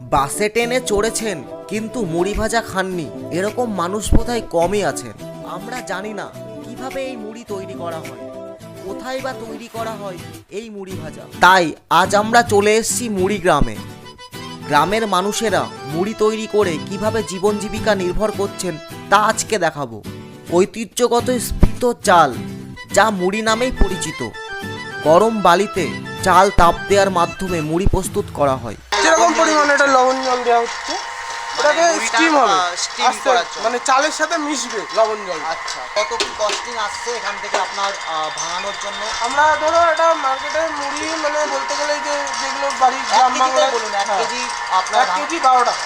বাসে টেনে চড়েছেন, কিন্তু মুড়ি ভাজা খাননি। এরকম মানুষ বোধহয় কমই আছেন। আমরা জানি না কীভাবে এই মুড়ি তৈরি করা হয়। কোথায় বা তৈরি করা হয় এই মুড়ি ভাজা? তাই আজ আমরা চলে এসেছি মুড়ি গ্রামে। গ্রামের মানুষেরা মুড়ি তৈরি করে কীভাবে জীবন জীবিকা নির্ভর করছেন তা আজকে দেখাবো। ঐতিহ্যগত স্ফীত চাল, যা মুড়ি নামেই পরিচিত। গরম বালিতে চাল তাপ দেওয়ার মাধ্যমে মুড়ি প্রস্তুত করা হয়। যেরকম পরিমাণে এটা লবণ জল দেওয়া হচ্ছে ওটাকে স্টিম হবে। আহ, steam আস্তে- করার জন্য। মানে চালের সাথে মিশবে লবণ জল। আচ্ছা কত কি কস্টিং আসছে এখান থেকে আপনার ভাঙানোর জন্য? আমরা ধরো এটা মার্কেটে মুড়ি মানে বলতে গেলে যে যেগুলো বাড়ির গ্রাম বাংলায় বলুন এক হ্যাঁ, কেজি আপনার এক কেজি বারো টাকা।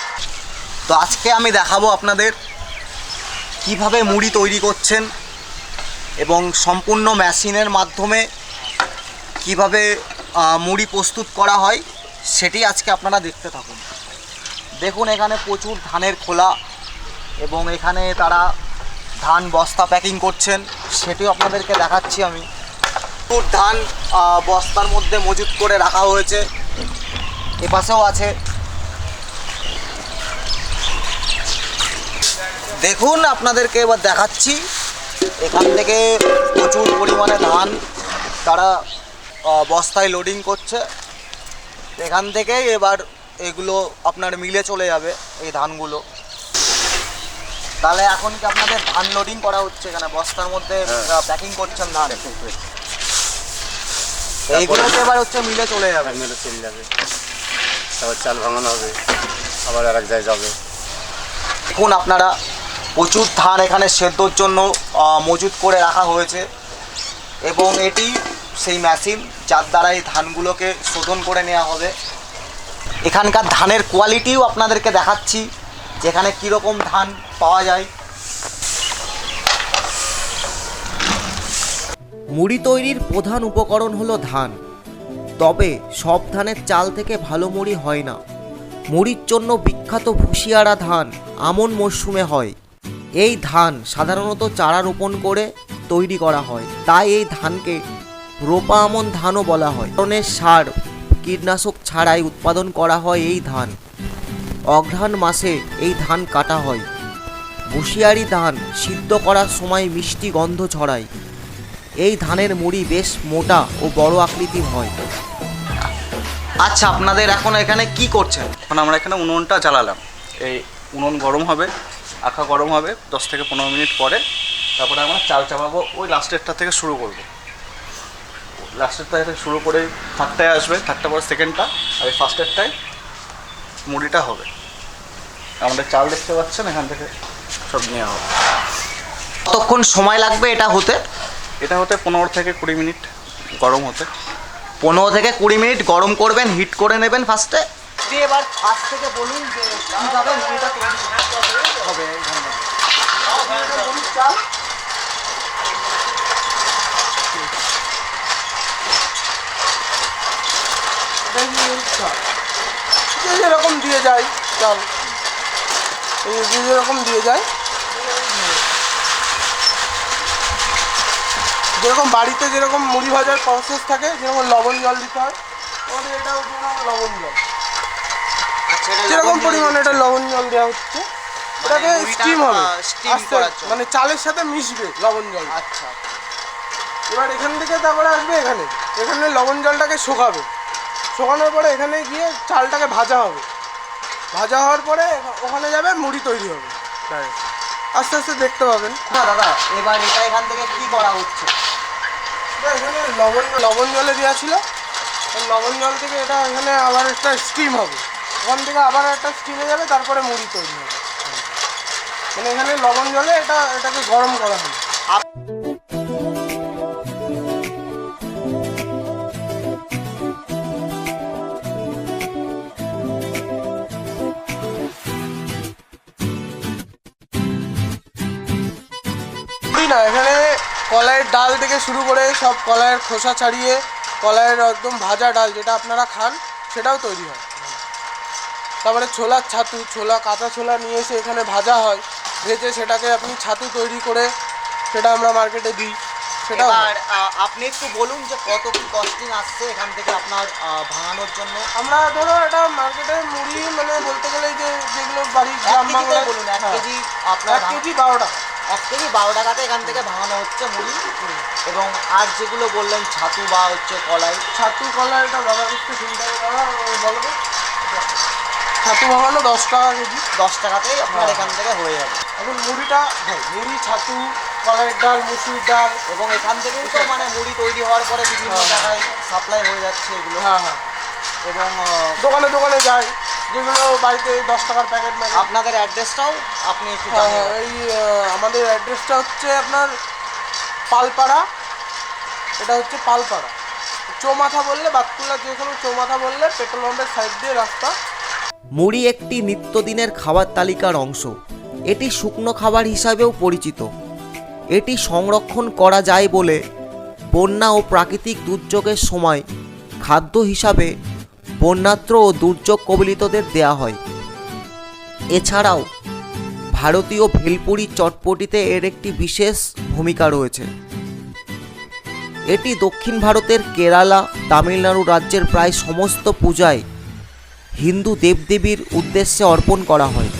তো আজকে আমি দেখাবো আপনাদের কীভাবে মুড়ি তৈরি করছেন এবং সম্পূর্ণ মেশিনের মাধ্যমে কীভাবে মুড়ি প্রস্তুত করা হয়, সেটি আজকে আপনারা দেখতে থাকুন। দেখুন এখানে প্রচুর ধানের খোলা এবং এখানে তারা ধান বস্তা প্যাকিং করছেন, সেটিও আপনাদেরকে দেখাচ্ছি আমি। প্রচুর ধান বস্তার মধ্যে মজুত করে রাখা হয়েছে। এপাশেও আছে। দেখুন আপনাদেরকে এবার দেখাচ্ছি। এখান থেকে প্রচুর পরিমাণে ধান তারা বস্তায় লোডিং করছে। এখান থেকে এবার এগুলো আপনার মিলে চলে যাবে এই ধানগুলো। তাহলে এখন কি আপনাদের ধান লোডিং করা হচ্ছে এখানে? বস্তার মধ্যে প্যাকিং করছেন ধান? এইগুলো তো এবার হচ্ছে মিলে চলে যাবে। মিলে চলে যাবে। তারপর চাল ভাঙানো হবে আবার আর এক জায়গায় যাবে। দেখুন আপনারা প্রচুর ধান এখানে সেদ্ধর জন্য মজুত করে রাখা হয়েছে। এবং এটি সেই মেশিন যার দ্বারা এই ধানগুলোকে শোধন করে নেওয়া হবে। এখানকার ধানের কোয়ালিটিও আপনাদেরকে দেখাচ্ছি, যেখানে কীরকম ধান পাওয়া যায়। মুড়ি তৈরির প্রধান উপকরণ হলো ধান। তবে সব ধানের চাল থেকে ভালো মুড়ি হয় না। মুড়ির জন্য বিখ্যাত ভুসিয়ারা ধান আমন মরশুমে হয়। এই ধান সাধারণত চারা রোপণ করে তৈরি করা হয়। তাই এই ধানকে রোপা আমন ধানও বলা হয়। ধরনের সার কীটনাশক ছাড়াই উৎপাদন করা হয় এই ধান। অঘ্রাণ মাসে এই ধান কাটা হয়। ভুসিয়ারি ধান সিদ্ধ করার সময় মিষ্টি গন্ধ ছড়ায়। এই ধানের মুড়ি বেশ মোটা ও বড় আকৃতির হয়। আচ্ছা আপনাদের এখন এখানে কি করছেন? এখন আমরা এখানে উনুনটা জ্বালালাম। এই উনুন গরম হবে, আখা গরম হবে, দশ থেকে পনেরো মিনিট পরে। তারপরে আমরা চাল চাপাবো, ওই লাস্টেরটা থেকে শুরু করব। লাস্টেরটা থেকে শুরু করে থার্ডটায় আসবে থার্ডটা পরে সেকেন্ডটা আর এই ফার্স্টেরটায় মুড়িটা হবে। আমাদের চাল দেখতে পাচ্ছেন এখান থেকে সব নেওয়া হবে। কতক্ষণ সময় লাগবে এটা হতে? এটা হতে পনেরো থেকে কুড়ি মিনিট গরম হতে। পনেরো থেকে কুড়ি মিনিট গরম করবেন হিট করে নেবেন ফার্স্টে এবার ফার্স্ট থেকে বলুন যে কীভাবে মুড়িটা তৈরি হবে। এইখানে এটাই হচ্ছে চাল। যে যেরকম দিয়ে যায় চাল। এই যে যেরকম দিয়ে যায়। যেরকম বাড়িতে যেরকম মুড়ি ভাজার প্রসেস থাকে যেরকম লবণ জল দিতে হয় আমাদের এটাও লবণ জল। আচ্ছা, যেরকম পরিমাণে এটা লবণ জল দেওয়া হচ্ছে ওটাকে স্টিম হবে আস্তে- মানে চালের সাথে মিশবে লবণ জল। আচ্ছা। এবার এখান থেকে তারপরে আসবে এখানে। এখানে লবণ জলটাকে শুকাবে। শুকানোর পরে এখানে গিয়ে চালটাকে ভাজা হবে। ভাজা হওয়ার পরে ওখানে যাবে মুড়ি তৈরি হবে। Direct। আস্তে আস্তে দেখতে পাবেন। না দাদা এবার এটা এখান থেকে কি করা হচ্ছে? এখানে লবণ লবণ জলে দেওয়া ছিল। লবণ জল থেকে এটা এখানে আবার একটা স্টিম হবে। ওখান থেকে আবার একটা স্টিমে যাবে তারপরে মুড়ি তৈরি হবে। মানে এখানে লবণ জলে এটা এটাকে গরম করা হবে। মুড়ি না এখানে কলাইয়ের ডাল থেকে শুরু করে সব কলাইয়ের খোসা ছাড়িয়ে কলাইয়ের একদম ভাজা ডাল যেটা আপনারা খান সেটাও তৈরি হয়। তারপরে ছোলার ছাতু ছোলা কাঁচা ছোলা নিয়ে এসে এখানে ভাজা হয় ভেজে সেটাকে আপনি ছাতু তৈরি করে সেটা আমরা মার্কেটে দিই। এবার আহ, আপনি একটু বলুন যে কত কি কস্টিং আসছে এখান থেকে আপনার আহ, ভাঙানোর জন্য? আমরা ধরো এটা মার্কেটে মুড়ি মানে বলতে গেলে যে যেগুলো বাড়ির এক গ্রাম বাংলায় বলুন এক হ্যাঁ, কেজি আপনার এক কেজি বারো টাকা এক কেজি বারো টাকাতে এখান থেকে ভাঙানো হচ্ছে মুড়ি এবং আর যেগুলো বললেন ছাতু বা হচ্ছে কলাই। ছাতু কলা এটা দাদা একটু চিন্তা করে বলো ছাতু ভাঙানো দশ টাকা কেজি। দশ টাকাতেই আপনার হ্যাঁ। এখান থেকে হয়ে যাবে। এখন মুড়িটা হ্যাঁ মুড়ি ছাতু কলাইয়ের ডাল মুসুর ডাল। এবং এখান থেকেই তো মানে মুড়ি তৈরি হওয়ার পরে বিভিন্ন হ্যাঁ। জায়গায় সাপ্লাই হয়ে যাচ্ছে এগুলো। হ্যাঁ হ্যাঁ। এবং দোকানে দোকানে যায় যেগুলো বাড়িতে দশ টাকার প্যাকেট মানে আপনাদের অ্যাড্রেসটাও আপনি একটু হ্যাঁ, হ্যাঁ। এই আমাদের অ্যাড্রেসটা হচ্ছে আপনার পালপাড়া। এটা হচ্ছে পালপাড়া। চৌমাথা বললে বাতকুলা যে কোনো চৌমাথা বললে পেট্রোল পাম্পের সাইড দিয়ে রাস্তা। মুড়ি একটি নিত্যদিনের খাবার তালিকার অংশ। এটি শুকনো খাবার হিসাবেও পরিচিত। এটি সংরক্ষণ করা যায় বলে বন্যা ও প্রাকৃতিক দুর্যোগের সময় খাদ্য হিসাবে বন্যাত্র ও দুর্যোগ কবলিতদের দেয়া হয়। এছাড়াও ভারতীয় ভেলপুরি চটপটিতে এর একটি বিশেষ ভূমিকা রয়েছে। এটি দক্ষিণ ভারতের কেরালা, তামিলনাড়ু রাজ্যের প্রায় সমস্ত পূজায় হিন্দু দেবদেবীর উদ্দেশ্যে অর্পণ করা হয়।